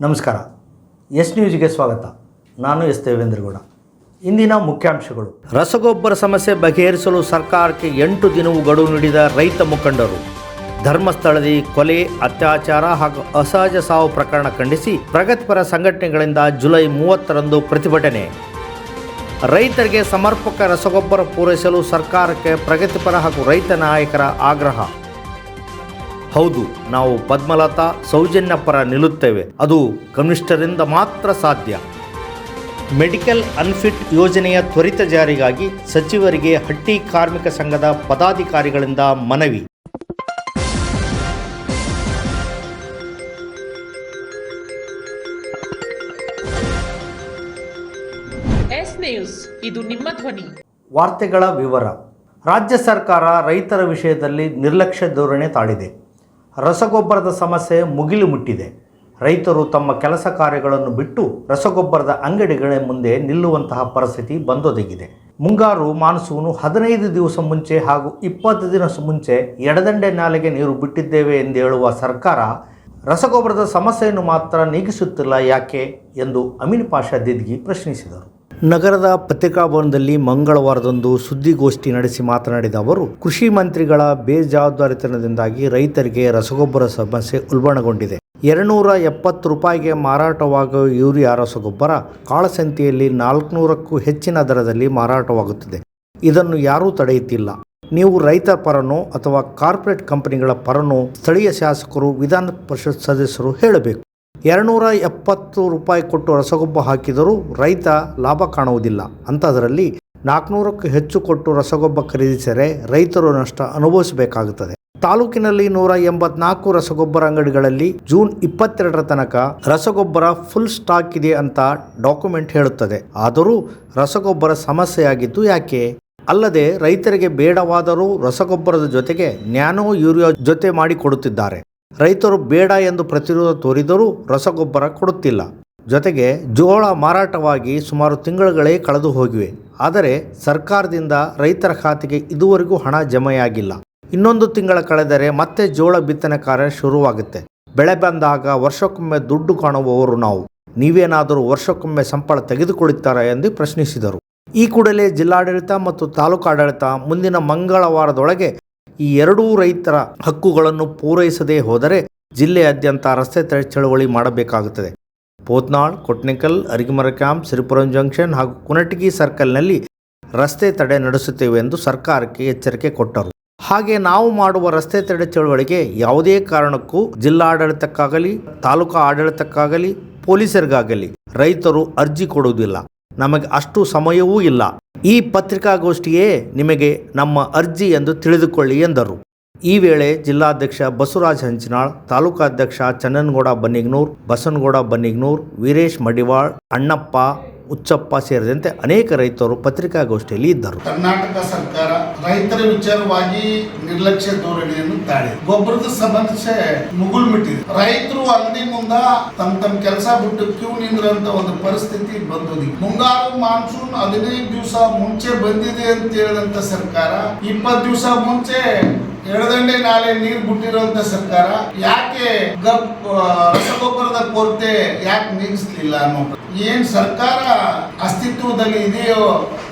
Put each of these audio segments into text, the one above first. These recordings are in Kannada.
ನಮಸ್ಕಾರ. ಎಸ್ ನ್ಯೂಸ್ಗೆ ಸ್ವಾಗತ. ನಾನು ಎಸ್ ದೇವೇಂದ್ರಗೌಡ. ಇಂದಿನ ಮುಖ್ಯಾಂಶಗಳು. ರಸಗೊಬ್ಬರ ಸಮಸ್ಯೆ ಬಗೆಹರಿಸಲು ಸರ್ಕಾರಕ್ಕೆ ಎಂಟು ದಿನವೂ ಗಡುವು ನೀಡಿದ ರೈತ ಮುಖಂಡರು. ಧರ್ಮಸ್ಥಳದಲ್ಲಿ ಕೊಲೆ, ಅತ್ಯಾಚಾರ ಹಾಗೂ ಅಸಹಜ ಸಾವು ಪ್ರಕರಣ ಖಂಡಿಸಿ ಪ್ರಗತಿಪರ ಸಂಘಟನೆಗಳಿಂದ ಜುಲೈ ಮೂವತ್ತರಂದು ಪ್ರತಿಭಟನೆ. ರೈತರಿಗೆ ಸಮರ್ಪಕ ರಸಗೊಬ್ಬರ ಪೂರೈಸಲು ಸರ್ಕಾರಕ್ಕೆ ಪ್ರಗತಿಪರ ಹಾಗೂ ರೈತ ನಾಯಕರ ಆಗ್ರಹ. ಹೌದು ನಾವು ಪದ್ಮಲತಾ ಸೌಜನ್ಯ ಪರ ನಿಲ್ಲುತ್ತೇವೆ. ಅದು ಕಮ್ಯುನಿಸ್ಟರಿಂದ ಮಾತ್ರ ಸಾಧ್ಯ. ಮೆಡಿಕಲ್ ಅನ್ಫಿಟ್ ಯೋಜನೆಯ ತ್ವರಿತ ಜಾರಿಗಾಗಿ ಸಚಿವರಿಗೆ ಹಟ್ಟಿ ಕಾರ್ಮಿಕ ಸಂಘದ ಪದಾಧಿಕಾರಿಗಳಿಂದ ಮನವಿ. ಎಸ್ ನ್ಯೂಸ್ ಇದು ನಿಮ್ಮ ಧ್ವನಿ. ವಾರ್ತೆಗಳ ವಿವರ. ರಾಜ್ಯ ಸರ್ಕಾರ ರೈತರ ವಿಷಯದಲ್ಲಿ ನಿರ್ಲಕ್ಷ್ಯ ಧೋರಣೆ ತಾಳಿದೆ. ರಸಗೊಬ್ಬರದ ಸಮಸ್ಯೆ ಮುಗಿಲು ಮುಟ್ಟಿದೆ ರೈತರು ತಮ್ಮ ಕೆಲಸ ಕಾರ್ಯಗಳನ್ನು ಬಿಟ್ಟು ರಸಗೊಬ್ಬರದ ಅಂಗಡಿಗಳ ಮುಂದೆ ನಿಲ್ಲುವಂತಹ ಪರಿಸ್ಥಿತಿ ಬಂದೊದಗಿದೆ. ಮುಂಗಾರು ಮಾನ್ಸೂನು ಹದಿನೈದು ದಿವಸ ಮುಂಚೆ ಹಾಗೂ ಇಪ್ಪತ್ತು ದಿನ ಮುಂಚೆ ಎಡದಂಡೆ ನಾಲೆಗೆ ನೀರು ಬಿಟ್ಟಿದ್ದೇವೆ ಎಂದು ಹೇಳುವ ಸರ್ಕಾರ ರಸಗೊಬ್ಬರದ ಸಮಸ್ಯೆಯನ್ನು ಮಾತ್ರ ನೀಗಿಸುತ್ತಿಲ್ಲ ಯಾಕೆ ಎಂದು ಅಮೀನ್ ಪಾಷಾ ದಿದ್ಗಿ ಪ್ರಶ್ನಿಸಿದರು. ನಗರದ ಪತ್ರಿಕಾಭವನದಲ್ಲಿ ಮಂಗಳವಾರದಂದು ಸುದ್ದಿಗೋಷ್ಠಿ ನಡೆಸಿ ಮಾತನಾಡಿದ ಅವರು, ಕೃಷಿ ಮಂತ್ರಿಗಳ ಬೇಜವಾಬ್ದಾರಿತನದಿಂದಾಗಿ ರೈತರಿಗೆ ರಸಗೊಬ್ಬರ ಸಮಸ್ಯೆ ಉಲ್ಬಣಗೊಂಡಿದೆ. ಎರಡುನೂರ ಎಪ್ಪತ್ತು ರೂಪಾಯಿಗೆ ಮಾರಾಟವಾಗುವ ಯೂರಿಯಾ ರಸಗೊಬ್ಬರ ಕಾಳಸಂತೆಯಲ್ಲಿ ನಾಲ್ಕುನೂರಕ್ಕೂ ಹೆಚ್ಚಿನ ದರದಲ್ಲಿ ಮಾರಾಟವಾಗುತ್ತಿದೆ. ಇದನ್ನು ಯಾರೂ ತಡೆಯುತ್ತಿಲ್ಲ. ನೀವು ರೈತ ಪರನೋ ಅಥವಾ ಕಾರ್ಪೊರೇಟ್ ಕಂಪನಿಗಳ ಪರನೋ ಸ್ಥಳೀಯ ಶಾಸಕರು, ವಿಧಾನ ಪರಿಷತ್ ಸದಸ್ಯರು ಹೇಳಬೇಕು. ಎರಡುನೂರ ಎಪ್ಪತ್ತು ರೂಪಾಯಿ ಕೊಟ್ಟು ರಸಗೊಬ್ಬರ ಹಾಕಿದರೂ ರೈತ ಲಾಭ ಕಾಣುವುದಿಲ್ಲ. ಅಂಥದ್ರಲ್ಲಿ ನಾಲ್ಕುನೂರಕ್ಕೂ ಹೆಚ್ಚು ಕೊಟ್ಟು ರಸಗೊಬ್ಬರ ಖರೀದಿಸಿದರೆ ರೈತರು ನಷ್ಟ ಅನುಭವಿಸಬೇಕಾಗುತ್ತದೆ. ತಾಲೂಕಿನಲ್ಲಿ ನೂರ ಎಂಬತ್ನಾಲ್ಕು ರಸಗೊಬ್ಬರ ಅಂಗಡಿಗಳಲ್ಲಿ ಜೂನ್ ಇಪ್ಪತ್ತೆರಡರ ತನಕ ರಸಗೊಬ್ಬರ ಫುಲ್ ಸ್ಟಾಕ್ ಇದೆ ಅಂತ ಡಾಕ್ಯುಮೆಂಟ್ ಹೇಳುತ್ತದೆ. ಆದರೂ ರಸಗೊಬ್ಬರ ಸಮಸ್ಯೆಯಾಗಿದ್ದು ಯಾಕೆ? ಅಲ್ಲದೆ ರೈತರಿಗೆ ಬೇಡವಾದರೂ ರಸಗೊಬ್ಬರದ ಜೊತೆಗೆ ನ್ಯಾನೋ ಯೂರಿಯಾ ಜೊತೆ ಮಾಡಿ ಕೊಡುತ್ತಿದ್ದಾರೆ ರೈತರು ಬೇಡ ಎಂದು ಪ್ರತಿರೋಧ ತೋರಿದರೂ ರಸಗೊಬ್ಬರ ಕೊಡುತ್ತಿಲ್ಲ. ಜೊತೆಗೆ ಜೋಳ ಮಾರಾಟವಾಗಿ ಸುಮಾರು ತಿಂಗಳುಗಳೇ ಕಳೆದು ಹೋಗಿವೆ. ಆದರೆ ಸರ್ಕಾರದಿಂದ ರೈತರ ಖಾತೆಗೆ ಇದುವರೆಗೂ ಹಣ ಜಮೆಯಾಗಿಲ್ಲ. ಇನ್ನೊಂದು ತಿಂಗಳ ಕಳೆದರೆ ಮತ್ತೆ ಜೋಳ ಬಿತ್ತನೆ ಕಾರ್ಯ ಶುರುವಾಗುತ್ತೆ. ಬೆಳೆ ಬಂದಾಗ ವರ್ಷಕ್ಕೊಮ್ಮೆ ದುಡ್ಡು ಕಾಣುವವರು ನಾವು. ನೀವೇನಾದರೂ ವರ್ಷಕ್ಕೊಮ್ಮೆ ಸಂಪಳ ತೆಗೆದುಕೊಳ್ಳುತ್ತಾರಾ ಎಂದು ಪ್ರಶ್ನಿಸಿದರು. ಈ ಕೂಡಲೇ ಜಿಲ್ಲಾಡಳಿತ ಮತ್ತು ತಾಲೂಕಾಡಳಿತ ಮುಂದಿನ ಮಂಗಳವಾರದೊಳಗೆ ಈ ಎರಡೂ ರೈತರ ಹಕ್ಕುಗಳನ್ನು ಪೂರೈಸದೇ ಹೋದರೆ ಜಿಲ್ಲೆಯಾದ್ಯಂತ ರಸ್ತೆ ತಡೆ ಚಳವಳಿ ಮಾಡಬೇಕಾಗುತ್ತದೆ. ಪೋತ್ನಾಳ್, ಕೊಟ್ನಿಕಲ್ ಅರಿಗಿಮರ ಕ್ಯಾಂಪ್ ಸಿರಿಪುರಂ ಜಂಕ್ಷನ್ ಹಾಗೂ ಕುನಟಗಿ ಸರ್ಕಲ್ನಲ್ಲಿ ರಸ್ತೆ ತಡೆ ನಡೆಸುತ್ತೇವೆ ಎಂದು ಸರ್ಕಾರಕ್ಕೆ ಎಚ್ಚರಿಕೆ ಕೊಟ್ಟರು. ಹಾಗೆ ನಾವು ಮಾಡುವ ರಸ್ತೆ ತಡೆ ಚಳವಳಿಗೆ ಯಾವುದೇ ಕಾರಣಕ್ಕೂ ಜಿಲ್ಲಾಡಳಿತಕ್ಕಾಗಲಿ, ತಾಲೂಕಾ ಆಡಳಿತಕ್ಕಾಗಲಿ, ಪೊಲೀಸರಿಗಾಗಲಿ ರೈತರು ಅರ್ಜಿ ಕೊಡುವುದಿಲ್ಲ. ನಮಗೆ ಅಷ್ಟು ಸಮಯವೂ ಇಲ್ಲ. ಈ ಪತ್ರಿಕಾಗೋಷ್ಠಿಯೇ ನಿಮಗೆ ನಮ್ಮ ಅರ್ಜಿ ಎಂದು ತಿಳಿದುಕೊಳ್ಳಿ ಎಂದರು. ಈ ವೇಳೆ ಜಿಲ್ಲಾಧ್ಯಕ್ಷ ಬಸವರಾಜ್ ಹಂಚಿನಾಳ್, ತಾಲೂಕಾಧ್ಯಕ್ಷ ಚನ್ನನಗೌಡ ಬನ್ನಿಗ್ನೂರ್ ಬಸನಗೌಡ ಬನ್ನಿಗ್ನೂರ್, ವೀರೇಶ್ ಮಡಿವಾಳ್, ಅಣ್ಣಪ್ಪ ಉಚ್ಚಪ್ಪ ಸೇರಿದಂತೆ ಅನೇಕ ರೈತರು ಪತ್ರಿಕಾಗೋಷ್ಠಿಯಲ್ಲಿ ಇದ್ದರು. ಕರ್ನಾಟಕ ಸರ್ಕಾರ ರೈತರ ವಿಚಾರವಾಗಿ ನಿರ್ಲಕ್ಷ್ಯ ಧೋರಣೆಯನ್ನು ತಾಳಿ. ಗೊಬ್ಬರದ ಮುಗುಲ್ ಮಿಟ್ಟಿದೆ ರೈತರು ಅಂಗಡಿ ಮುಂದ ತಮ್ಮ ತಮ್ಮ ಕೆಲಸ ಬಿಟ್ಟು ಕ್ಯೂ ನಿಂದ್ರಂತ ಒಂದು ಪರಿಸ್ಥಿತಿ ಬಂದದಿ ಮುಂಗಾರು ಮಾನ್ಸೂನ್ ಹದಿನೈದು ದಿವಸ ಮುಂಚೆ ಬಂದಿದೆ ಅಂತ ಹೇಳಿದಂತ ಸರ್ಕಾರ ಇಪ್ಪತ್ತು ದಿವಸ ಮುಂಚೆ ಎಡದಂಡೆ ನಾಳೆ ನೀರು ಬಿಟ್ಟಿರುವಂತ ಸರ್ಕಾರ ಯಾಕೆ ರಸಗೊಬ್ಬರದ ಕೊರತೆ ಯಾಕೆ ನೀಗಿಸ್ಲಿಲ್ಲ ಅನ್ನೋ ಏನ್ ಸರ್ಕಾರ ಅಸ್ತಿತ್ವದಲ್ಲಿ ಇದೆಯೋ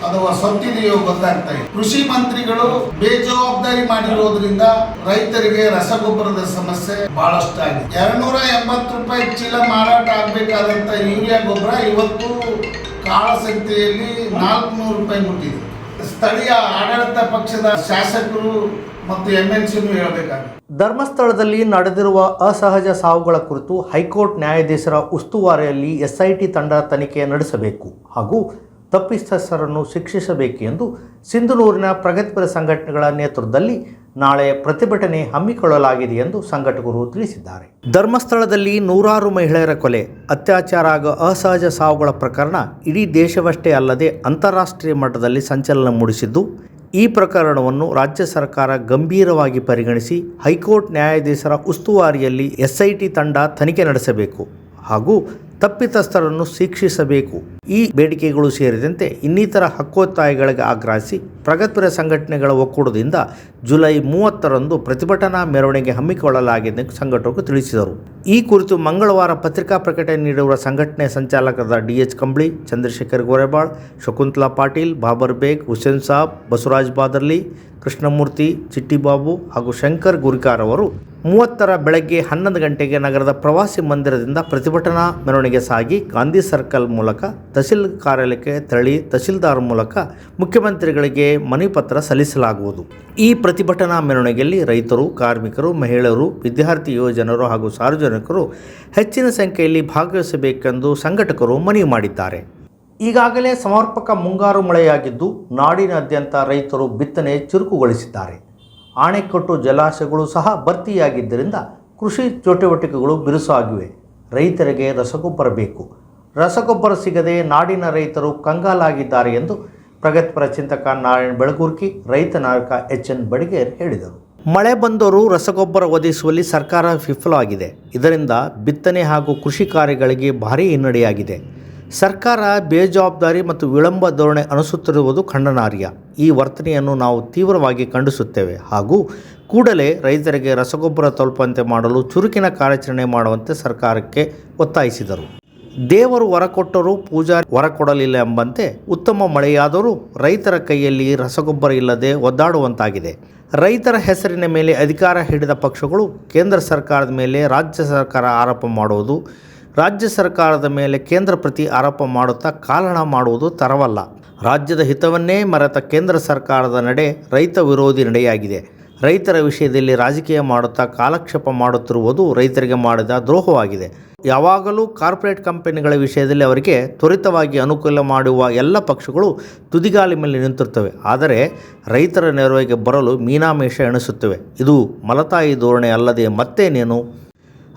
ಅಥವಾ ಸೊತ್ತಿದೆಯೋ ಗೊತ್ತಾಗ್ತಾ ಇದೆ ಕೃಷಿ ಮಂತ್ರಿಗಳು ಬೇಜವಾಬ್ದಾರಿ ಮಾಡಿರೋದ್ರಿಂದ ರೈತರಿಗೆ ರಸಗೊಬ್ಬರದ ಸಮಸ್ಯೆ ಬಹಳಷ್ಟು ಆಗಿದೆ ಎರಡ್ನೂರ ಎಂಬತ್ತು ರೂಪಾಯಿ ಚೀಲ ಮಾರಾಟ ಆಗ್ಬೇಕಾದಂತ ಯೂರಿಯಾ ಗೊಬ್ಬರ ಇವತ್ತು ಕಾಳಸಂತೆಯಲ್ಲಿ ನಾಲ್ಕುನೂರು ರೂಪಾಯಿ ಮುಟ್ಟಿದೆ. ಸ್ಥಳೀಯ ಆಡಳಿತ ಪಕ್ಷದ ಶಾಸಕರು ಮತ್ತು ಎಂ ಹೇಳಬೇಕಾಗಿದೆ. ಧರ್ಮಸ್ಥಳದಲ್ಲಿ ನಡೆದಿರುವ ಅಸಹಜ ಸಾವುಗಳ ಕುರಿತು ಹೈಕೋರ್ಟ್ ನ್ಯಾಯಾಧೀಶರ ಉಸ್ತುವಾರಿಯಲ್ಲಿ ಎಸ್ಐಟಿ ತಂಡ ತನಿಖೆ ನಡೆಸಬೇಕು ಹಾಗೂ ತಪ್ಪಿತಸ್ಥರನ್ನು ಶಿಕ್ಷಿಸಬೇಕು ಎಂದು ಸಿಂಧನೂರಿನ ಪ್ರಗತಿಪರ ಸಂಘಟನೆಗಳ ನೇತೃತ್ವದಲ್ಲಿ ನಾಳೆ ಪ್ರತಿಭಟನೆ ಹಮ್ಮಿಕೊಳ್ಳಲಾಗಿದೆ ಎಂದು ಸಂಘಟಕರು ತಿಳಿಸಿದ್ದಾರೆ. ಧರ್ಮಸ್ಥಳದಲ್ಲಿ ನೂರಾರು ಮಹಿಳೆಯರ ಕೊಲೆ, ಅತ್ಯಾಚಾರ ಹಾಗೂ ಅಸಹಜ ಸಾವುಗಳ ಪ್ರಕರಣ ಇಡೀ ದೇಶವಷ್ಟೇ ಅಲ್ಲದೆ ಅಂತಾರಾಷ್ಟ್ರೀಯ ಮಟ್ಟದಲ್ಲಿ ಸಂಚಲನ ಮೂಡಿಸಿದ್ದು ಈ ಪ್ರಕರಣವನ್ನು ರಾಜ್ಯ ಸರ್ಕಾರ ಗಂಭೀರವಾಗಿ ಪರಿಗಣಿಸಿ ಹೈಕೋರ್ಟ್ ನ್ಯಾಯಾಧೀಶರ ಉಸ್ತುವಾರಿಯಲ್ಲಿ ಎಸ್ಐಟಿ ತಂಡ ತನಿಖೆ ನಡೆಸಬೇಕು ಹಾಗೂ ತಪ್ಪಿತಸ್ಥರನ್ನು ಶಿಕ್ಷಿಸಬೇಕು. ಈ ಬೇಡಿಕೆಗಳು ಸೇರಿದಂತೆ ಇನ್ನಿತರ ಹಕ್ಕೊತ್ತಾಯಗಳಿಗೆ ಆಗ್ರಹಿಸಿ ಪ್ರಗತಿಪರ ಸಂಘಟನೆಗಳ ಒಕ್ಕೂಟದಿಂದ ಜುಲೈ ಮೂವತ್ತರಂದು ಪ್ರತಿಭಟನಾ ಮೆರವಣಿಗೆ ಹಮ್ಮಿಕೊಳ್ಳಲಾಗಿದೆ ಎಂದು ಸಂಘಟಕರು ತಿಳಿಸಿದರು. ಈ ಕುರಿತು ಮಂಗಳವಾರ ಪತ್ರಿಕಾ ಪ್ರಕಟಣೆ ನೀಡಿರುವ ಸಂಘಟನೆ ಸಂಚಾಲಕರಾದ ಡಿಎಚ್ ಕಂಬಳಿ, ಚಂದ್ರಶೇಖರ್ ಗೋರೆಬಾಳ್, ಶಕುಂತಲಾ ಪಾಟೀಲ್, ಬಾಬರ್ ಬೇಗ್, ಹುಸೇನ್ ಸಾಬ್, ಬಸವರಾಜ್ ಬಾದರ್ಲಿ, ಕೃಷ್ಣಮೂರ್ತಿ, ಚಿಟ್ಟಿಬಾಬು ಹಾಗೂ ಶಂಕರ್ ಗುರಿಕಾರ್ ಅವರು ಮೂವತ್ತರ ಬೆಳಗ್ಗೆ ಹನ್ನೊಂದು ಗಂಟೆಗೆ ನಗರದ ಪ್ರವಾಸಿ ಮಂದಿರದಿಂದ ಪ್ರತಿಭಟನಾ ಮೆರವಣಿಗೆ ಸಾಗಿ ಗಾಂಧಿ ಸರ್ಕಲ್ ಮೂಲಕ ತಹಸೀಲ್ ಕಾರ್ಯಾಲಯಕ್ಕೆ ತೆರಳಿ ತಹಸೀಲ್ದಾರ್ ಮೂಲಕ ಮುಖ್ಯಮಂತ್ರಿಗಳಿಗೆ ಮನವಿ ಪತ್ರ ಸಲ್ಲಿಸಲಾಗುವುದು. ಈ ಪ್ರತಿಭಟನಾ ಮೆರವಣಿಗೆಯಲ್ಲಿ ರೈತರು, ಕಾರ್ಮಿಕರು, ಮಹಿಳೆಯರು, ವಿದ್ಯಾರ್ಥಿ ಯುವಜನರು ಹಾಗೂ ಸಾರ್ವಜನಿಕರು ಹೆಚ್ಚಿನ ಸಂಖ್ಯೆಯಲ್ಲಿ ಭಾಗವಹಿಸಬೇಕೆಂದು ಸಂಘಟಕರು ಮನವಿ ಮಾಡಿದ್ದಾರೆ. ಈಗಾಗಲೇ ಸಮರ್ಪಕ ಮುಂಗಾರು ಮಳೆಯಾಗಿದ್ದು ನಾಡಿನಾದ್ಯಂತ ರೈತರು ಬಿತ್ತನೆ ಚುರುಕುಗೊಳಿಸಿದ್ದಾರೆ. ಆಣೆಕಟ್ಟು ಜಲಾಶಯಗಳು ಸಹ ಭರ್ತಿಯಾಗಿದ್ದರಿಂದ ಕೃಷಿ ಚಟುವಟಿಕೆಗಳು ಬಿರುಸಾಗಿವೆ. ರೈತರಿಗೆ ರಸಗೊಬ್ಬರ ಬೇಕು. ರಸಗೊಬ್ಬರ ಸಿಗದೆ ನಾಡಿನ ರೈತರು ಕಂಗಾಲಾಗಿದ್ದಾರೆ ಎಂದು ಪ್ರಗತಿಪರ ಚಿಂತಕ ನಾರಾಯಣ ಬೆಳಗೂರ್ಕಿ, ರೈತ ನಾಯಕ ಎಚ್ ಎನ್ ಬಡಿಗೇರ್ ಹೇಳಿದರು. ಮಳೆ ಬಂದರೂ ರಸಗೊಬ್ಬರ ಒದಗಿಸುವಲ್ಲಿ ಸರ್ಕಾರ ವಿಫಲವಾಗಿದೆ. ಇದರಿಂದ ಬಿತ್ತನೆ ಹಾಗೂ ಕೃಷಿ ಕಾರ್ಯಗಳಿಗೆ ಭಾರೀ ಹಿನ್ನಡೆಯಾಗಿದೆ. ಸರ್ಕಾರ ಬೇಜವಾಬ್ದಾರಿ ಮತ್ತು ವಿಳಂಬ ಧೋರಣೆ ಅನುಸುತ್ತಿರುವುದು ಖಂಡನಾರ್ಯ ಈ ವರ್ತನೆಯನ್ನು ನಾವು ತೀವ್ರವಾಗಿ ಖಂಡಿಸುತ್ತೇವೆ. ಹಾಗೂ ಕೂಡಲೇ ರೈತರಿಗೆ ರಸಗೊಬ್ಬರ ತಲುಪಂತೆ ಮಾಡಲು ಚುರುಕಿನ ಕಾರ್ಯಾಚರಣೆ ಮಾಡುವಂತೆ ಸರ್ಕಾರಕ್ಕೆ ಒತ್ತಾಯಿಸಿದರು. ದೇವರು ಹೊರಕೊಟ್ಟರೂ ಕೊಟ್ಟರೂ ಪೂಜಾರಿ ಹೊರಕೊಡಲಿಲ್ಲ ಎಂಬಂತೆ ಉತ್ತಮ ಮಳೆಯಾದರೂ ರೈತರ ಕೈಯಲ್ಲಿ ರಸಗೊಬ್ಬರ ಇಲ್ಲದೆ ಒದ್ದಾಡುವಂತಾಗಿದೆ. ರೈತರ ಹೆಸರಿನ ಮೇಲೆ ಅಧಿಕಾರ ಹಿಡಿದ ಪಕ್ಷಗಳು ಕೇಂದ್ರ ಸರ್ಕಾರದ ಮೇಲೆ ರಾಜ್ಯ ಸರ್ಕಾರ ಆರೋಪ ಮಾಡುವುದು ರಾಜ್ಯ ಸರ್ಕಾರದ ಮೇಲೆ ಕೇಂದ್ರ ಪ್ರತಿ ಆರೋಪ ಮಾಡುತ್ತಾ ಕಾಲಣ ಮಾಡುವುದು ತರವಲ್ಲ. ರಾಜ್ಯದ ಹಿತವನ್ನೇ ಮರೆತ ಕೇಂದ್ರ ಸರ್ಕಾರದ ನಡೆ ರೈತ ವಿರೋಧಿ ನಡೆಯಾಗಿದೆ. ರೈತರ ವಿಷಯದಲ್ಲಿ ರಾಜಕೀಯ ಮಾಡುತ್ತಾ ಕಾಲಕ್ಷೇಪ ಮಾಡುತ್ತಿರುವುದು ರೈತರಿಗೆ ಮಾಡಿದ ದ್ರೋಹವಾಗಿದೆ. ಯಾವಾಗಲೂ ಕಾರ್ಪೊರೇಟ್ ಕಂಪನಿಗಳ ವಿಷಯದಲ್ಲಿ ಅವರಿಗೆ ತ್ವರಿತವಾಗಿ ಅನುಕೂಲ ಮಾಡುವ ಎಲ್ಲ ಪಕ್ಷಗಳು ತುದಿಗಾಲಿ ಮೇಲೆ ನಿಂತಿರ್ತವೆ ಆದರೆ ರೈತರ ನೆರವಿಗೆ ಬರಲು ಮೀನಾಮೇಷ ಎಣಿಸುತ್ತವೆ. ಇದು ಮಲತಾಯಿ ಧೋರಣೆ ಅಲ್ಲದೆ ಮತ್ತೇನೇನು?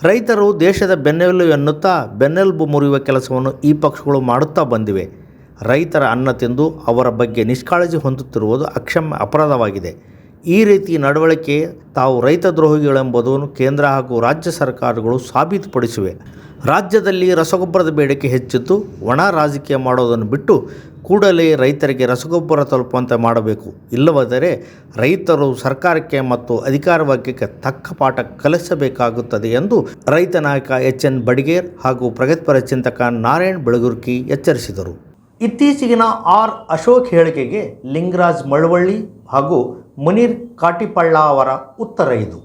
ರೈತರು ದೇಶದ ಬೆನ್ನೆಲುಬು ಎನ್ನುತ್ತಾ ಬೆನ್ನೆಲುಬು ಮುರಿಯುವ ಕೆಲಸವನ್ನು ಈ ಪಕ್ಷಗಳು ಮಾಡುತ್ತಾ ಬಂದಿವೆ. ರೈತರ ಅನ್ನ ತಿಂದು ಅವರ ಬಗ್ಗೆ ನಿಷ್ಕಾಳಜಿ ಹೊಂದುತ್ತಿರುವುದು ಅಕ್ಷಮ್ಯ ಅಪರಾಧವಾಗಿದೆ. ಈ ರೀತಿ ನಡವಳಿಕೆ ತಾವು ರೈತ ದ್ರೋಹಿಗಳೆಂಬುದನ್ನು ಕೇಂದ್ರ ಹಾಗೂ ರಾಜ್ಯ ಸರ್ಕಾರಗಳು ಸಾಬೀತುಪಡಿಸಿವೆ. ರಾಜ್ಯದಲ್ಲಿ ರಸಗೊಬ್ಬರದ ಬೇಡಿಕೆ ಹೆಚ್ಚಿದ್ದು, ಒಣ ರಾಜಕೀಯ ಮಾಡೋದನ್ನು ಬಿಟ್ಟು ಕೂಡಲೇ ರೈತರಿಗೆ ರಸಗೊಬ್ಬರ ತಲುಪುವಂತೆ ಮಾಡಬೇಕು. ಇಲ್ಲವಾದರೆ ರೈತರು ಸರ್ಕಾರಕ್ಕೆ ಮತ್ತು ಅಧಿಕಾರ ವರ್ಗಕ್ಕೆ ತಕ್ಕ ಪಾಠ ಕಲಿಸಬೇಕಾಗುತ್ತದೆ ಎಂದು ರೈತ ನಾಯಕ ಎಚ್ ಎನ್ ಬಡಿಗೇರ್ ಹಾಗೂ ಪ್ರಗತಿಪರ ಚಿಂತಕ ನಾರಾಯಣ್ ಬೆಳಗುರ್ಕಿ ಎಚ್ಚರಿಸಿದರು. ಇತ್ತೀಚೆಗಿನ ಆರ್. ಅಶೋಕ್ ಹೇಳಿಕೆಗೆ ಲಿಂಗರಾಜ್ ಮಳವಳ್ಳಿ ಹಾಗೂ ಮುನೀರ್ ಕಾಟಿಪಳ್ಳ ಅವರ ಉತ್ತರ ಇದು.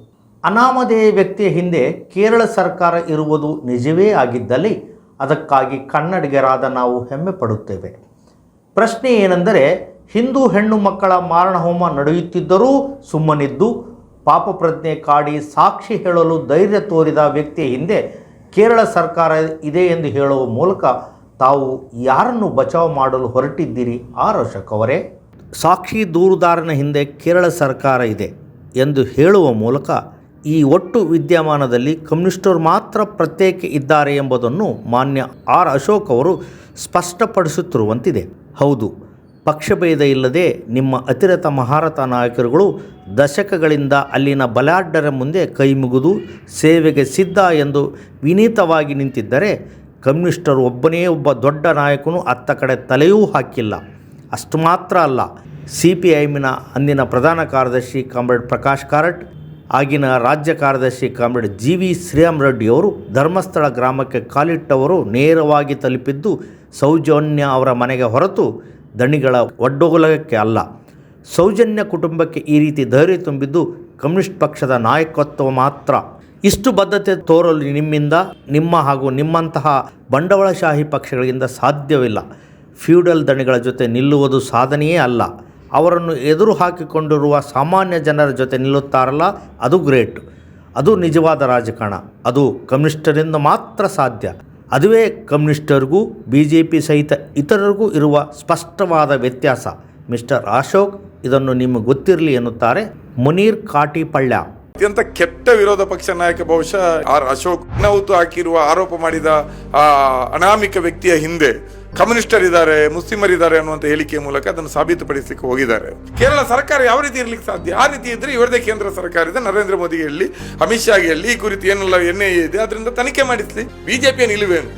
ಅನಾಮಧೇಯ ವ್ಯಕ್ತಿಯ ಹಿಂದೆ ಕೇರಳ ಸರ್ಕಾರ ಇರುವುದು ನಿಜವೇ ಆಗಿದ್ದಲ್ಲಿ ಅದಕ್ಕಾಗಿ ಕನ್ನಡಿಗರಾದ ನಾವು ಹೆಮ್ಮೆ ಪಡುತ್ತೇವೆ. ಪ್ರಶ್ನೆ ಏನೆಂದರೆ, ಹಿಂದೂ ಹೆಣ್ಣು ಮಕ್ಕಳ ಮಾರಣಹೋಮ ನಡೆಯುತ್ತಿದ್ದರೂ ಸುಮ್ಮನಿದ್ದು ಪಾಪಪ್ರಜ್ಞೆ ಕಾಡಿ ಸಾಕ್ಷಿ ಹೇಳಲು ಧೈರ್ಯ ತೋರಿದ ವ್ಯಕ್ತಿಯ ಹಿಂದೆ ಕೇರಳ ಸರ್ಕಾರ ಇದೆ ಎಂದು ಹೇಳುವ ಮೂಲಕ ತಾವು ಯಾರನ್ನು ಬಚಾವ್ ಮಾಡಲು ಹೊರಟಿದ್ದೀರಿ? ಆರ್ ಅಶೋಕ್ ಅವರೇ. ಸಾಕ್ಷಿ ದೂರುದಾರನ ಹಿಂದೆ ಕೇರಳ ಸರ್ಕಾರ ಇದೆ ಎಂದು ಹೇಳುವ ಮೂಲಕ ಈ ಒಟ್ಟು ವಿದ್ಯಮಾನದಲ್ಲಿ ಕಮ್ಯುನಿಸ್ಟರು ಮಾತ್ರ ಪ್ರತ್ಯೇಕ ಇದ್ದಾರೆ ಎಂಬುದನ್ನು ಮಾನ್ಯ ಆರ್ ಅಶೋಕ್ ಅವರು ಸ್ಪಷ್ಟಪಡಿಸುತ್ತಿರುವಂತಿದೆ. ಹೌದು, ಪಕ್ಷಭೇದ ಇಲ್ಲದೆ ನಿಮ್ಮ ಅತಿರಥ ಮಹಾರಥ ನಾಯಕರುಗಳು ದಶಕಗಳಿಂದ ಅಲ್ಲಿನ ಬಲಾಢ್ಯರ ಮುಂದೆ ಕೈಮುಗಿದು ಸೇವೆಗೆ ಸಿದ್ಧ ಎಂದು ವಿನೀತವಾಗಿ ನಿಂತಿದ್ದರೆ ಕಮ್ಯುನಿಸ್ಟರು ಒಬ್ಬನೇ ಒಬ್ಬ ದೊಡ್ಡ ನಾಯಕನು ಅತ್ತ ಕಡೆ ತಲೆಯೂ ಹಾಕಿಲ್ಲ. ಅಷ್ಟು ಮಾತ್ರ ಅಲ್ಲ ಸಿ ಪಿ ಐಮಿನ ಅಂದಿನ ಪ್ರಧಾನ ಕಾರ್ಯದರ್ಶಿ ಕಾಮ್ರೇಡ್ ಪ್ರಕಾಶ್ ಕಾರಟ್, ಆಗಿನ ರಾಜ್ಯ ಕಾರ್ಯದರ್ಶಿ ಕಾಮ್ರೇಡ್ ಜಿ ವಿ ಶ್ರೀರಾಮ್ ರೆಡ್ಡಿಯವರು ಧರ್ಮಸ್ಥಳ ಗ್ರಾಮಕ್ಕೆ ಕಾಲಿಟ್ಟವರು ನೇರವಾಗಿ ತಲುಪಿದ್ದು ಸೌಜನ್ಯ ಅವರ ಮನೆಗೆ ಹೊರತು ದಣಿಗಳ ಒಡ್ಡೋಗಲಕ್ಕೆ ಅಲ್ಲ. ಸೌಜನ್ಯ ಕುಟುಂಬಕ್ಕೆ ಈ ರೀತಿ ಧೈರ್ಯ ತುಂಬಿದ್ದು ಕಮ್ಯುನಿಸ್ಟ್ ಪಕ್ಷದ ನಾಯಕತ್ವ ಮಾತ್ರ. ಇಷ್ಟು ಬದ್ಧತೆ ತೋರಲು ನಿಮ್ಮಿಂದ, ನಿಮ್ಮ ಹಾಗೂ ನಿಮ್ಮಂತಹ ಬಂಡವಾಳಶಾಹಿ ಪಕ್ಷಗಳಿಂದ ಸಾಧ್ಯವಿಲ್ಲ. ಫ್ಯೂಡಲ್ ದಣಿಗಳ ಜೊತೆ ನಿಲ್ಲುವುದು ಸಾಧನೆಯೇ ಅಲ್ಲ. ಅವರನ್ನು ಎದುರು ಹಾಕಿಕೊಂಡಿರುವ ಸಾಮಾನ್ಯ ಜನರ ಜೊತೆ ನಿಲ್ಲುತ್ತಾರಲ್ಲ, ಅದು ಗ್ರೇಟ್. ಅದು ನಿಜವಾದ ರಾಜಕಾರಣ. ಅದು ಕಮ್ಯುನಿಸ್ಟರಿಂದ ಮಾತ್ರ ಸಾಧ್ಯ. ಅದುವೇ ಕಮ್ಯುನಿಸ್ಟರಿಗೂ ಬಿ ಜೆ ಪಿ ಸಹಿತ ಇತರರಿಗೂ ಇರುವ ಸ್ಪಷ್ಟವಾದ ವ್ಯತ್ಯಾಸ. ಮಿಸ್ಟರ್ ಅಶೋಕ್, ಇದನ್ನು ನಿಮಗೆ ಗೊತ್ತಿರಲಿ ಎನ್ನುತ್ತಾರೆ ಮುನೀರ್ ಕಾಟಿಪಳ್ಳ. ಅತ್ಯಂತ ಕೆಟ್ಟ ವಿರೋಧ ಪಕ್ಷ ನಾಯಕ ಬಹುಶಃ ಆರ್ ಅಶೋಕ್. ಹಾಕಿರುವ ಆರೋಪ ಮಾಡಿದ ಆ ಅನಾಮಿಕ ವ್ಯಕ್ತಿಯ ಹಿಂದೆ ಕಮ್ಯುನಿಸ್ಟರ್ ಇದ್ದಾರೆ ಮುಸ್ಲಿಮರಿದ್ದಾರೆ ಅನ್ನುವಂತ ಹೇಳಿಕೆ ಮೂಲಕ ಅದನ್ನು ಸಾಬೀತುಪಡಿಸಲಿಕ್ಕೆ ಹೋಗಿದ್ದಾರೆ. ಕೇರಳ ಸರ್ಕಾರ ಯಾವ ರೀತಿ ಇರಲಿಕ್ಕೆ ಸಾಧ್ಯ? ಆ ರೀತಿ ಇದ್ರೆ ಇವರದೇ ಕೇಂದ್ರ ಸರ್ಕಾರ ಇದೆ. ನರೇಂದ್ರ ಮೋದಿ ಹೇಳಿ, ಅಮಿತ್ ಶಾಗೆ ಹೇಳಿ, ಈ ಕುರಿತು ಏನೆಲ್ಲ ಎನ್ ಇದೆ, ಅದರಿಂದ ತನಿಖೆ ಮಾಡಿಸಲಿ. ಬಿಜೆಪಿಯ ನಿಲುವೇನು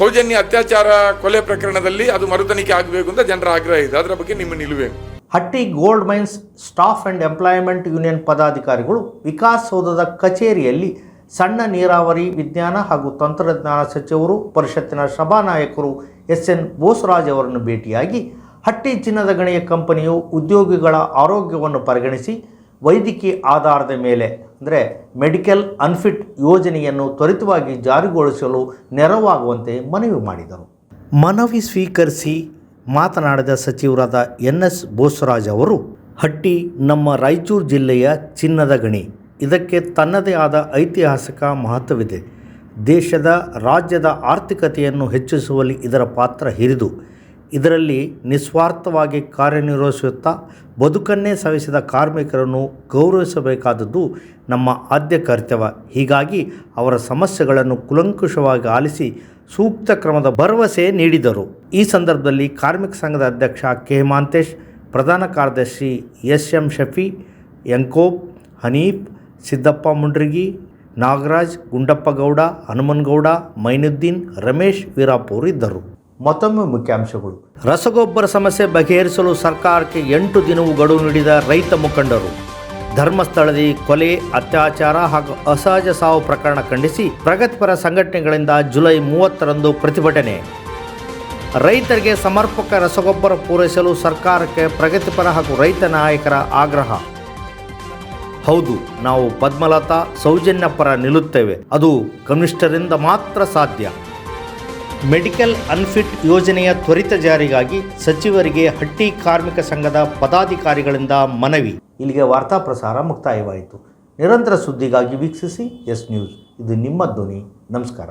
ಸೌಜನ್ಯ ಅತ್ಯಾಚಾರ ಕೊಲೆ ಪ್ರಕರಣದಲ್ಲಿ ಅದು ಮರುತನಿಖೆ ಆಗಬೇಕು ಅಂತ ಜನರ ಆಗ್ರಹ ಇದೆ. ಅದರ ಬಗ್ಗೆ ನಿಮ್ಮ ನಿಲುವೇನು Hatti gold mines staff and employment union ಪದಾಧಿಕಾರಿಗಳು ವಿಕಾಸಸೌಧದ ಕಚೇರಿಯಲ್ಲಿ ಸಣ್ಣ ನೀರಾವರಿ ವಿಜ್ಞಾನ ಹಾಗೂ ತಂತ್ರಜ್ಞಾನ ಸಚಿವರು, ಪರಿಷತ್ತಿನ ಸಭಾನಾಯಕರು ಎಸ್ ಎನ್ ಬೋಸರಾಜ್ ಅವರನ್ನು ಭೇಟಿಯಾಗಿ ಹಟ್ಟಿ ಚಿನ್ನದ ಗಣಿಯ ಕಂಪನಿಯು ಉದ್ಯೋಗಿಗಳ ಆರೋಗ್ಯವನ್ನು ಪರಿಗಣಿಸಿ ವೈದ್ಯಕೀಯ ಆಧಾರದ ಮೇಲೆ, ಅಂದರೆ ಮೆಡಿಕಲ್ ಅನ್ಫಿಟ್ ಯೋಜನೆಯನ್ನು ತ್ವರಿತವಾಗಿ ಜಾರಿಗೊಳಿಸಲು ನೆರವಾಗುವಂತೆ ಮನವಿ ಮಾಡಿದರು. ಮನವಿ ಸ್ವೀಕರಿಸಿ ಮಾತನಾಡಿದ ಸಚಿವರಾದ ಎನ್ ಎಸ್ ಬೋಸರಾಜ್ ಅವರು, ಹಟ್ಟಿ ನಮ್ಮ ರಾಯಚೂರು ಜಿಲ್ಲೆಯ ಚಿನ್ನದ ಗಣಿ. ಇದಕ್ಕೆ ತನ್ನದೇ ಆದ ಐತಿಹಾಸಿಕ ಮಹತ್ವವಿದೆ. ದೇಶದ ರಾಜ್ಯದ ಆರ್ಥಿಕತೆಯನ್ನು ಹೆಚ್ಚಿಸುವಲ್ಲಿ ಇದರ ಪಾತ್ರ ಹಿರಿದು. ಇದರಲ್ಲಿ ನಿಸ್ವಾರ್ಥವಾಗಿ ಕಾರ್ಯನಿರ್ವಹಿಸುತ್ತಾ ಬದುಕನ್ನೇ ಸವಿಸಿದ ಕಾರ್ಮಿಕರನ್ನು ಗೌರವಿಸಬೇಕಾದದ್ದು ನಮ್ಮ ಆದ್ಯ ಕರ್ತವ್ಯ. ಹೀಗಾಗಿ ಅವರ ಸಮಸ್ಯೆಗಳನ್ನು ಕುಲಂಕುಷವಾಗಿ ಆಲಿಸಿ ಸೂಕ್ತ ಕ್ರಮದ ಭರವಸೆ ನೀಡಿದರು. ಈ ಸಂದರ್ಭದಲ್ಲಿ ಕಾರ್ಮಿಕ ಸಂಘದ ಅಧ್ಯಕ್ಷ ಕೆ ಮಾಂತೇಶ್, ಪ್ರಧಾನ ಕಾರ್ಯದರ್ಶಿ ಎಸ್ ಎಂ ಶಫಿ ಯಂಕೋಬ್ ಹನೀಫ್, ಸಿದ್ದಪ್ಪ ಮುಂಡ್ರಿಗಿ ನಾಗರಾಜ್ ಗುಂಡಪ್ಪಗೌಡ ಹನುಮನಗೌಡ ಮೈನುದ್ದೀನ್, ರಮೇಶ್, ವೀರಾಪೂರ್ ಇದ್ದರು. ಮತ್ತೊಮ್ಮೆ ಮುಖ್ಯಾಂಶಗಳು. ರಸಗೊಬ್ಬರ ಸಮಸ್ಯೆ ಬಗೆಹರಿಸಲು ಸರ್ಕಾರಕ್ಕೆ ಎಂಟು ದಿನವೂ ಗಡುವು ನೀಡಿದ ರೈತ ಮುಖಂಡರು. ಧರ್ಮಸ್ಥಳದಲ್ಲಿ ಕೊಲೆ, ಅತ್ಯಾಚಾರ ಹಾಗೂ ಅಸಹಜ ಸಾವು ಪ್ರಕರಣ ಖಂಡಿಸಿ ಪ್ರಗತಿಪರ ಸಂಘಟನೆಗಳಿಂದ ಜುಲೈ ಮೂವತ್ತರಂದು ಪ್ರತಿಭಟನೆ. ರೈತರಿಗೆ ಸಮರ್ಪಕ ರಸಗೊಬ್ಬರ ಪೂರೈಸಲು ಸರ್ಕಾರಕ್ಕೆ ಪ್ರಗತಿಪರ ಹಾಗೂ ರೈತ ನಾಯಕರ ಆಗ್ರಹ. ಹೌದು, ನಾವು ಪದ್ಮಲತಾ ಸೌಜನ್ಯ ಪರ ನಿಲ್ಲುತ್ತೇವೆ. ಅದು ಕಮ್ಯುನಿಸ್ಟರಿಂದ ಮಾತ್ರ ಸಾಧ್ಯ. ಮೆಡಿಕಲ್ ಅನ್ಫಿಟ್ ಯೋಜನೆಯ ತ್ವರಿತ ಜಾರಿಗಾಗಿ ಸಚಿವರಿಗೆ ಹಟ್ಟಿ ಕಾರ್ಮಿಕ ಸಂಘದ ಪದಾಧಿಕಾರಿಗಳಿಂದ ಮನವಿ. ಇಲ್ಲಿಗೆ ವಾರ್ತಾ ಪ್ರಸಾರ ಮುಕ್ತಾಯವಾಯಿತು. ನಿರಂತರ ಸುದ್ದಿಗಾಗಿ ವೀಕ್ಷಿಸಿ ಎಸ್ ನ್ಯೂಸ್. ಇದು ನಿಮ್ಮ ಧ್ವನಿ. ನಮಸ್ಕಾರ.